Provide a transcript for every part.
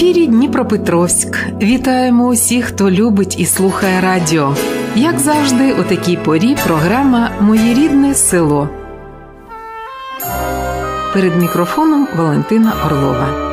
ефірі Дніпропетровськ. Вітаємо усіх, хто любить і слухає радіо. Як завжди, у такій порі програма Моє рідне село. Перед мікрофоном Валентина Орлова.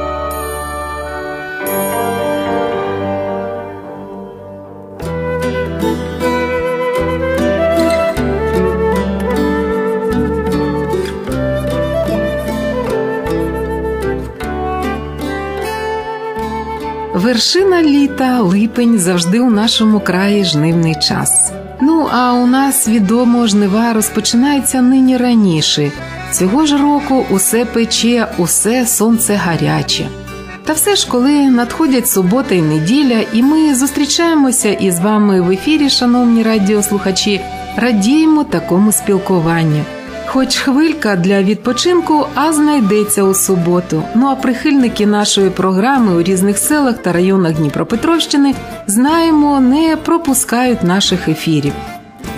Вершина літа, липень завжди у нашому краї жнивний час. Ну а у нас відомо жнива розпочинається нині раніше. Цього ж року усе пече, усе сонце гаряче. Та все ж, коли надходять субота і неділя, і ми зустрічаємося із вами в ефірі, шановні радіослухачі, радіємо такому спілкуванню. Хоч хвилька для відпочинку, а знайдеться у суботу. Ну а прихильники нашої програми у різних селах та районах Дніпропетровщини знаємо, не пропускають наших ефірів.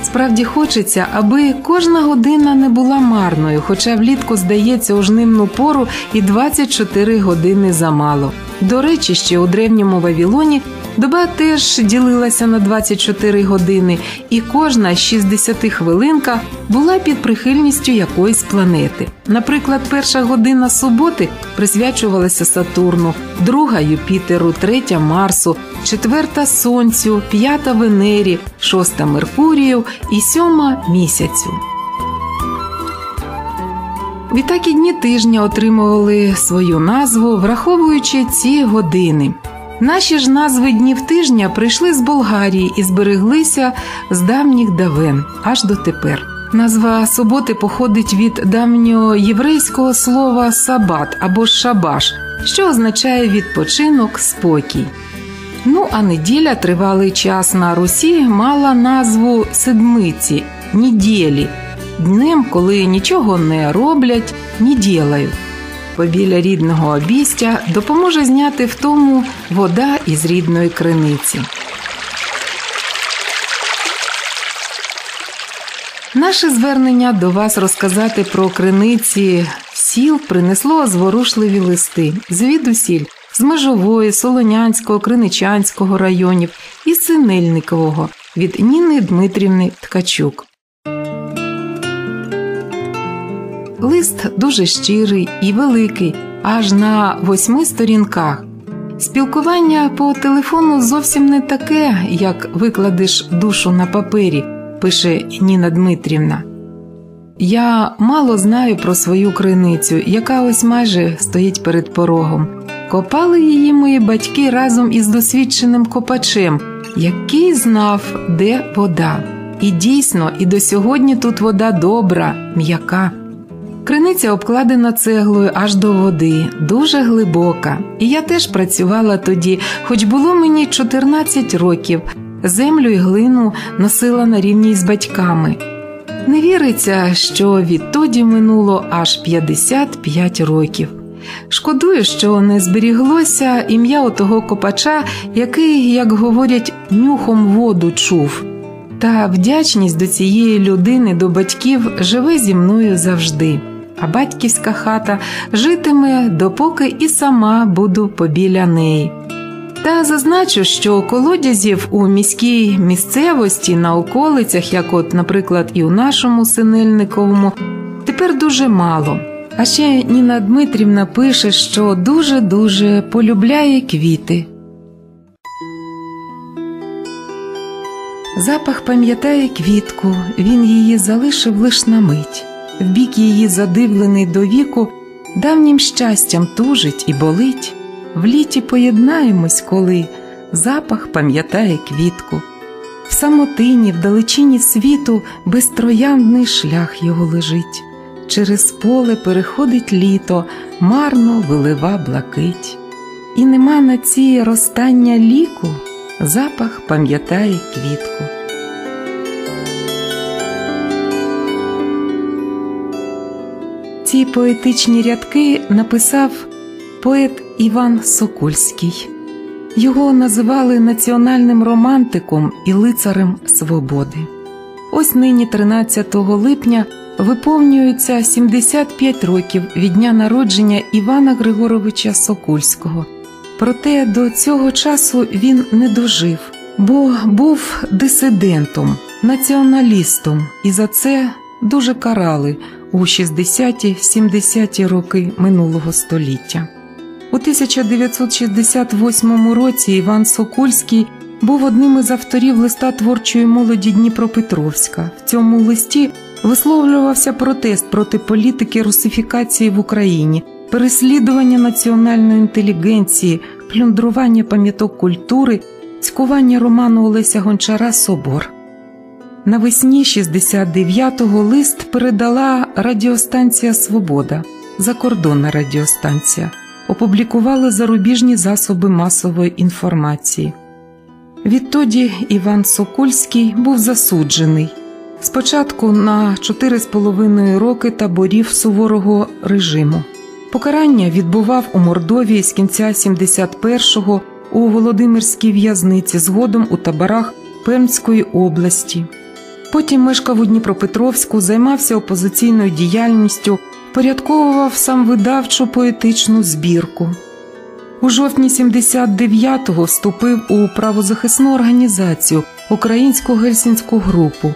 Справді хочеться, аби кожна година не була марною, хоча влітку здається у жнивну пору і 24 години замало. До речі, ще у древньому Вавілоні доба теж ділилася на 24 години, і кожна 60 хвилинка була під прихильністю якоїсь планети. Наприклад, перша година суботи присвячувалася Сатурну, друга Юпітеру, третя Марсу, четверта Сонцю, п'ята Венері, шоста Меркурію і сьома місяцю. Відтак і дні тижня отримували свою назву, враховуючи ці години. Наші ж назви днів тижня прийшли з Болгарії і збереглися з давніх давен аж до тепер. Назва суботи походить від давнього єврейського слова сабат або шабаш, що означає відпочинок, спокій. Ну а неділя тривалий час на Русі мала назву седмиці, неділі, днем, коли нічого не роблять, ні ділають. Побіля рідного обістя допоможе зняти в тому вода із рідної криниці. Наше звернення до вас розказати про криниці сіл принесло зворушливі листи звідусіль з Межової, Солонянського, Криничанського районів і Синельникового від Ніни Дмитрівни Ткачук. Лист дуже щирий і великий, аж на восьми сторінках. Спілкування по телефону зовсім не таке, як викладеш душу на папері, пише Ніна Дмитрівна. Я мало знаю про свою криницю, яка ось майже стоїть перед порогом. Копали її мої батьки разом із досвідченим копачем, який знав, де вода. І дійсно, і до сьогодні тут вода добра, м'яка. Криниця обкладена цеглою аж до води, дуже глибока. І я теж працювала тоді, хоч було мені 14 років. Землю й глину носила на рівні з батьками. Не віриться, що відтоді минуло аж 55 років. Шкодую, що не зберіглося ім'я отого копача, який, як говорять, нюхом воду чув. Та вдячність до цієї людини, до батьків живе зі мною завжди, а батьківська хата житиме, допоки і сама буду побіля неї. Та зазначу, що колодязів у міській місцевості на околицях, як, от, наприклад, і у нашому синельниковому, тепер дуже мало. А ще Ніна Дмитрівна пише, що дуже-дуже полюбляє квіти. Запах пам'ятає квітку, він її залишив лиш на мить, в бік її задивлений до віку, давнім щастям тужить і болить. В літі поєднаємось, коли запах пам'ятає квітку, в самотині, в далечині світу безтрояндний шлях його лежить, через поле переходить літо, марно вилива блакить, і нема на цій розстання ліку, запах пам'ятає квітку. Ці поетичні рядки написав поет Іван Сокольський. Його називали національним романтиком і лицарем свободи. Ось нині, 13 липня, виповнюється 75 років від дня народження Івана Григоровича Сокольського. Проте до цього часу він не дожив, бо був дисидентом, націоналістом, і за це дуже карали у 60-70-ті роки минулого століття. У 1968 році Іван Сокульський був одним із авторів листа творчої молоді Дніпропетровська. В цьому листі висловлювався протест проти політики русифікації в Україні, переслідування національної інтелігенції, плюндрування пам'яток культури, цькування роману Олеся Гончара Собор. Навесні 69-го лист передала радіостанція Свобода, закордонна радіостанція, опублікували зарубіжні засоби масової інформації. Відтоді Іван Сокольський був засуджений спочатку на 4,5 роки таборів суворого режиму. Покарання відбував у Мордовії з кінця 71-го у Володимирській в'язниці, згодом у таборах Пермської області. Потім мешкав у Дніпропетровську, займався опозиційною діяльністю, порядковував сам видавчу поетичну збірку. У жовтні 79-го вступив у правозахисну організацію Українську гельсінську групу.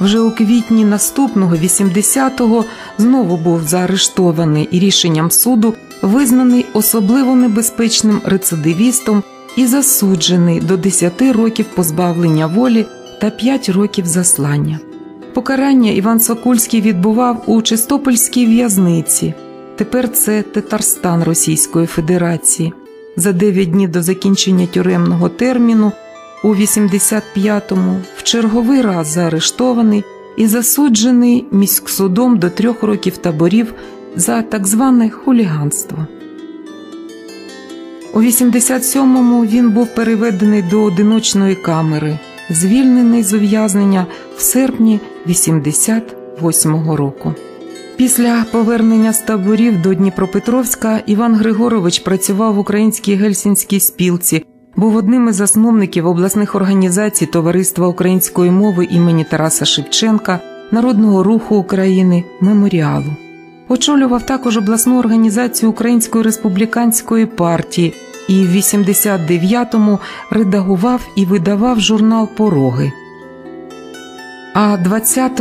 Вже у квітні наступного 80-го знову був заарештований і рішенням суду визнаний особливо небезпечним рецидивістом і засуджений до 10 років позбавлення волі та 5 років заслання. Покарання Іван Сокульський відбував у Чистопольській в'язниці. Тепер це Татарстан Російської Федерації. За 9 днів до закінчення тюремного терміну у 85-му в черговий раз заарештований і засуджений міськсудом до трьох років таборів за так зване хуліганство. У 87-му він був переведений до одиночної камери, звільнений з ув'язнення в серпні 88-го року. Після повернення з таборів до Дніпропетровська Іван Григорович працював в українській гельсінській спілці, був одним із засновників обласних організацій Товариства української мови імені Тараса Шевченка, Народного руху України, меморіалу. Очолював також обласну організацію Української республіканської партії і в 89-му редагував і видавав журнал Пороги. А 20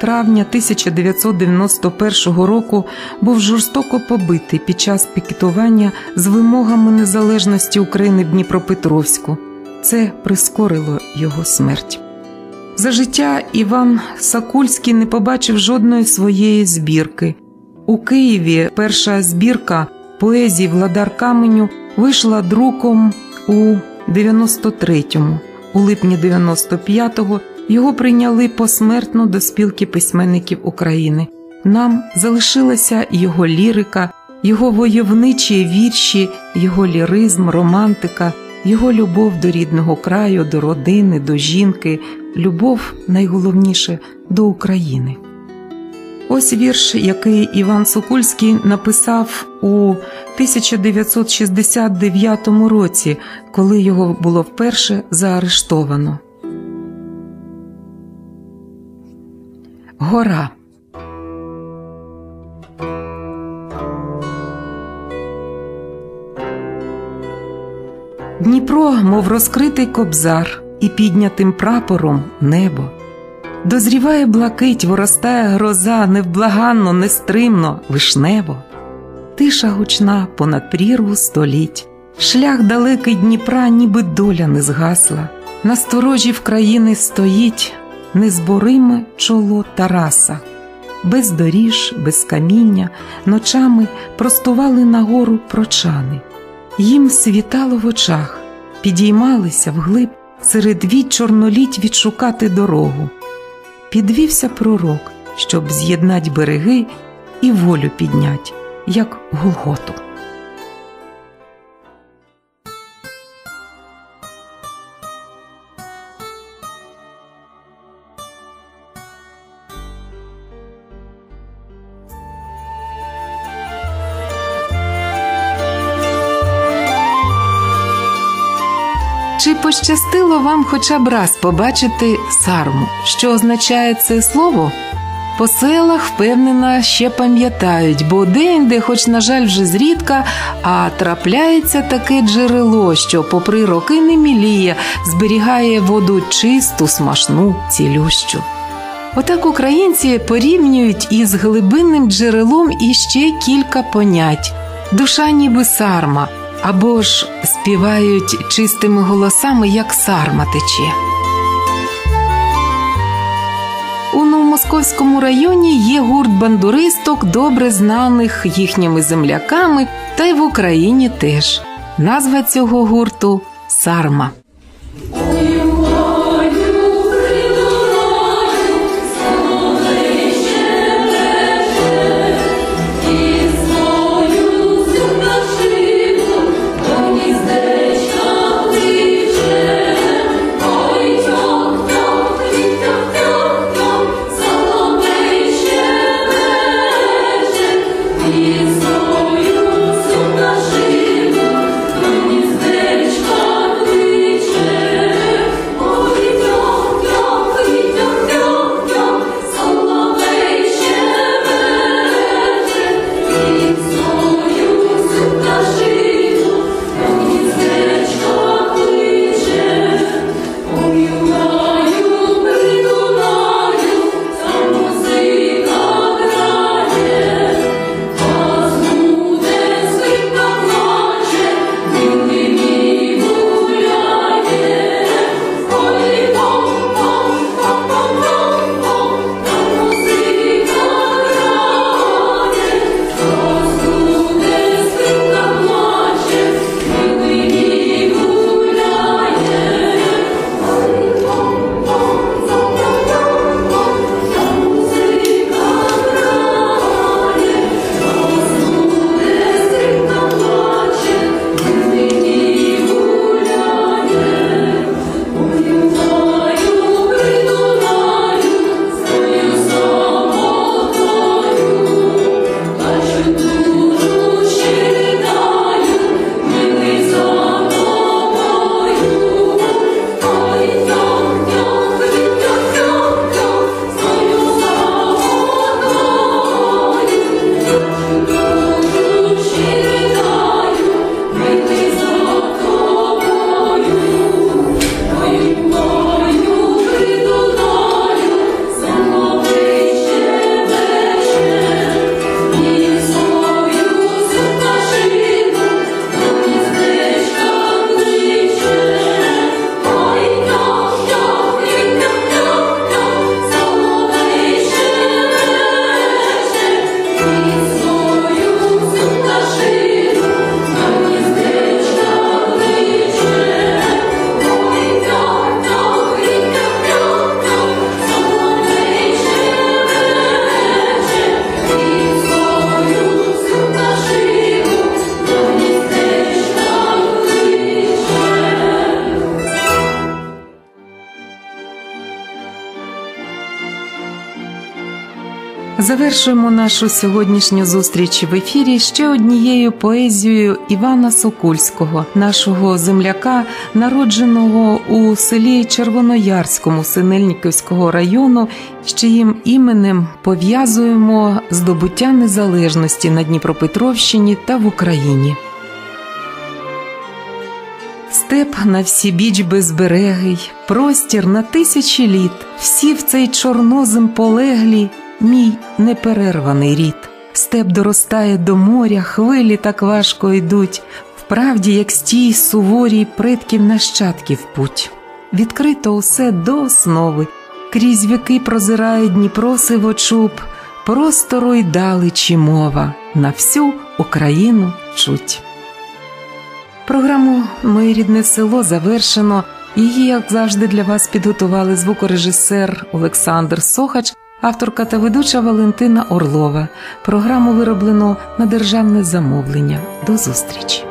травня 1991 року був жорстоко побитий під час пікетування з вимогами незалежності України Дніпропетровську. Це прискорило його смерть. За життя Іван Сакульський не побачив жодної своєї збірки. У Києві перша збірка поезії Владар Каменю вийшла друком у 93-му, у липні 95-го його прийняли посмертно до спілки письменників України. Нам залишилася його лірика, його войовничі вірші, його ліризм, романтика, його любов до рідного краю, до родини, до жінки, любов найголовніше до України. Ось вірш, який Іван Сокульський написав у 1969 році, коли його було вперше заарештовано. Гора. Дніпро, мов розкритий кобзар, і піднятим прапором небо. Дозріває блакить, виростає гроза, невблаганно, нестримно, вишнево. Тиша гучна понад прірву століть, шлях далекий Дніпра, ніби доля не згасла. На сторожі в країни стоїть незбориме чоло Тараса, без доріж, без каміння, ночами простували нагору прочани. Їм світало в очах, підіймалися вглиб серед віт чорноліть відшукати дорогу. Підвівся пророк, щоб з'єднать береги і волю піднять, як Голготу. Пощастило вам хоча б раз побачити сарму? Що означає це слово? По селах, впевнена, ще пам'ятають, бо де-інде, хоч, на жаль, вже зрідка, а трапляється таке джерело, що, попри роки не міліє, зберігає воду чисту, смачну, цілющу. Отак українці порівнюють із глибинним джерелом іще кілька понять душа ніби сарма, або ж співають чистими голосами, як сарма тече. У Новомосковському районі є гурт бандуристок, добре знаних їхніми земляками, та й в Україні теж. Назва цього гурту Сарма. is Завершуємо нашу сьогоднішню зустріч в ефірі ще однією поезією Івана Сокульського, нашого земляка, народженого у селі Червоноярському Синельниківського району, з чиїм іменем пов'язуємо здобуття незалежності на Дніпропетровщині та в Україні. Степ на всі біч безберегий, простір на тисячі літ, всі в цей чорнозем полеглі мій неперерваний рід. Степ доростає до моря, хвилі так важко йдуть, вправді, як стій суворій предків нащадків путь. Відкрито усе до основи, крізь віки прозирає Дніпро сивочуб, простору й далечі мова, на всю Україну чуть. Програму Моє рідне село завершено. Її, як завжди, для вас підготували звукорежисер Олександр Сохач авторка та ведуча Валентина Орлова. Програму вироблено на державне замовлення. До зустрічі!